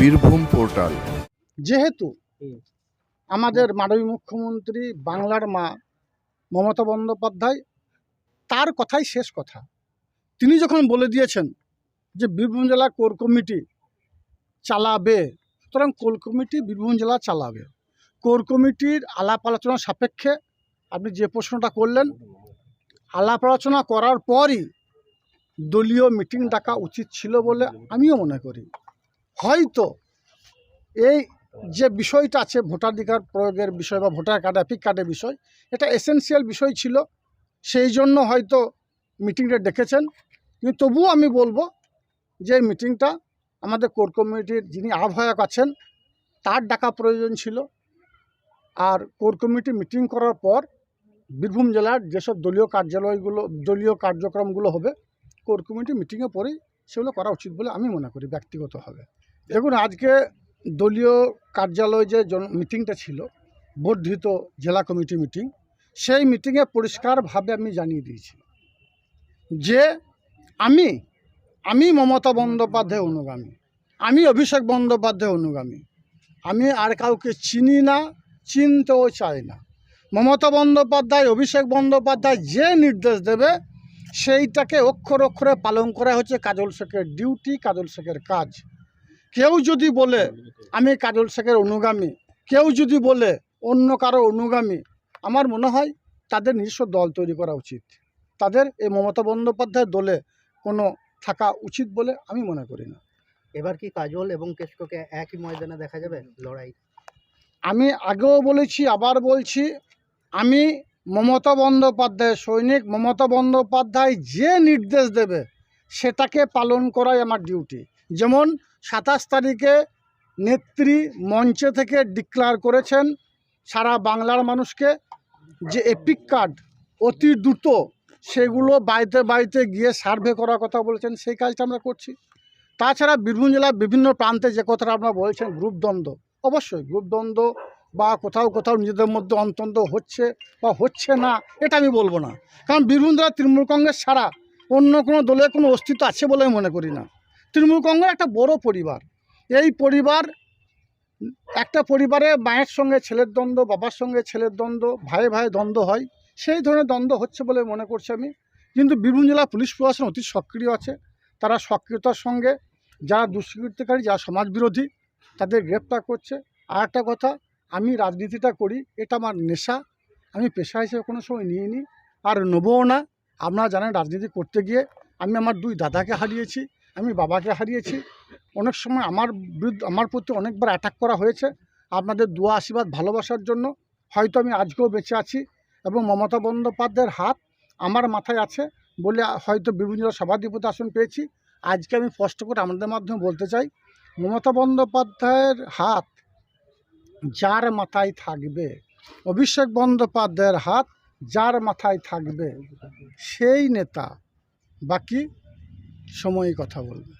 Birbhum portal. যেহেতু আমাদের মাননীয় মুখ্যমন্ত্রী বাংলার মা মমতা বন্দ্যোপাধ্যায় তার কথাই শেষ কথা। তিনি যখন বলে দিয়েছেন যে বীরভূম জেলা কোর কমিটি চালাবে সুতরাং কোর কমিটি বীরভূম জেলা চালাবে। কোর কমিটির আলাপ আলোচনা সাপেক্ষে আপনি যে প্রশ্নটা করলেন আলাপ আলোচনা করার পরই দলীয় মিটিং ডাকা উচিত ছিল বলে আমিও মনে করি। হয়তো এই যে বিষয়টা আছে ভোটাধিকার প্রয়োগের বিষয় বা ভোটার কার্ড অ্যাপিক কার্ডের বিষয়, এটা এসেনশিয়াল বিষয় ছিল। সেই জন্য হয়তো মিটিংটা ডেকেছেন। কিন্তু তবুও আমি বলব যে মিটিংটা আমাদের কোর কমিটির যিনি আহ্বায়ক আছেন, তার ডাকা প্রয়োজন ছিল। আর কোর কমিটি মিটিং করার পর বীরভূম জেলার যেসব দলীয় কার্যালয়গুলো, দলীয় কার্যক্রমগুলো হবে কোর কমিটি মিটিংয়ে পরেই সেগুলো করা উচিত বলে আমি মনে করি ব্যক্তিগতভাবে। দেখুন, আজকে দলীয় কার্যালয় যে মিটিংটা ছিল, বর্ধিত জেলা কমিটি মিটিং সেই মিটিংয়ে পরিষ্কারভাবে আমি জানিয়ে দিয়েছি যে আমি আমি মমতা বন্দ্যোপাধ্যায় অনুগামী। আমি অভিষেক বন্দ্যোপাধ্যায় অনুগামী। আমি আর কাউকে চিনি না, চিনতেও চাই না। মমতা বন্দ্যোপাধ্যায়, অভিষেক বন্দ্যোপাধ্যায় যে নির্দেশ দেবে, সেইটাকে অক্ষর অক্ষরে পালন করা হচ্ছে কাজল শেখের ডিউটি কাজল শেখের কাজ। কেউ যদি বলে আমি কাজল শেখের অনুগামী। কেউ যদি বলে অন্য কারও অনুগামী? আমার মনে হয় তাদের নিজস্ব দল তৈরি করা উচিত। তাদের এই মমতা বন্দ্যোপাধ্যায় দলে কোনো থাকা উচিত বলে আমি মনে করি না। এবার কি কাজল এবং কেষ্টকে একই ময়দানে দেখা যাবে লড়াই? আমি আগেও বলেছি আবার বলছি আমি মমতা বন্দ্যোপাধ্যায় সৈনিক মমতা বন্দ্যোপাধ্যায় যে নির্দেশ দেবে সেটাকে পালন করাই আমার ডিউটি যেমন সাতাশ তারিখে নেত্রী মঞ্চে থেকে ডিক্লার করেছেন সারা বাংলার মানুষকে যে এপিক কার্ড অতি দ্রুত সেগুলো বাড়িতে বাড়িতে গিয়ে সার্ভে করার কথা বলেছেন, সেই কাজটা আমরা করছি। তাছাড়া বীরভূম জেলার বিভিন্ন প্রান্তে যে কথাটা আপনারা বলছেন গ্রুপ দ্বন্দ্ব, অবশ্যই গ্রুপ দ্বন্দ্ব বা কোথাও কোথাও নিজেদের মধ্যে অন্তন্ত হচ্ছে বা হচ্ছে না, এটা আমি বলব না। কারণ বীরভূম জেলা তৃণমূল কংগ্রেস ছাড়া অন্য কোনো দলের কোনো অস্তিত্ব আছে বলে আমি মনে করি না। তৃণমূল কংগ্রেস একটা বড় পরিবার। এই পরিবার, একটা পরিবারে মায়ের সঙ্গে ছেলের দ্বন্দ্ব, বাবার সঙ্গে ছেলের দ্বন্দ্ব ভাই ভাই দ্বন্দ্ব হয়। সেই ধরনের দ্বন্দ্ব হচ্ছে বলে মনে করছি আমি। কিন্তু বীরভূম জেলা পুলিশ প্রশাসন অতি সক্রিয় আছে। তারা সক্রিয়তার সঙ্গে যারা দুষ্কৃতিকারী, যারা সমাজবিরোধী, তাদের গ্রেপ্তার করছে। আর একটা কথা, আমি রাজনীতিটা করি, এটা আমার নেশা। আমি পেশা হিসেবে কোনো সময় নিয়ে নিইনি। আর নেবও না। আপনারা জানেন রাজনীতি করতে গিয়ে আমি আমার দুই দাদাকে হারিয়েছি। আমি বাবাকে হারিয়েছি। অনেক সময় আমার বিরুদ্ধে আমার প্রতি অনেকবার অ্যাটাক করা হয়েছে। আপনাদের দোয়া, আশীর্বাদ, ভালোবাসার জন্য। হয়তো আমি আজকেও বেঁচে আছি এবং মমতা বন্দ্যোপাধ্যায়ের হাত আমার মাথায় আছে বলে হয়তো বিভিন্ন সভাধিপতি আসন পেয়েছি। আজকে আমি স্পষ্ট করে আমাদের মাধ্যমে বলতে চাই, মমতা বন্দ্যোপাধ্যায়ের হাত যার মাথায় থাকবে? অভিষেক বন্দ্যোপাধ্যায়ের হাত যার মাথায় থাকবে? সেই নেতা বাকি সময়ই কথা বলবে।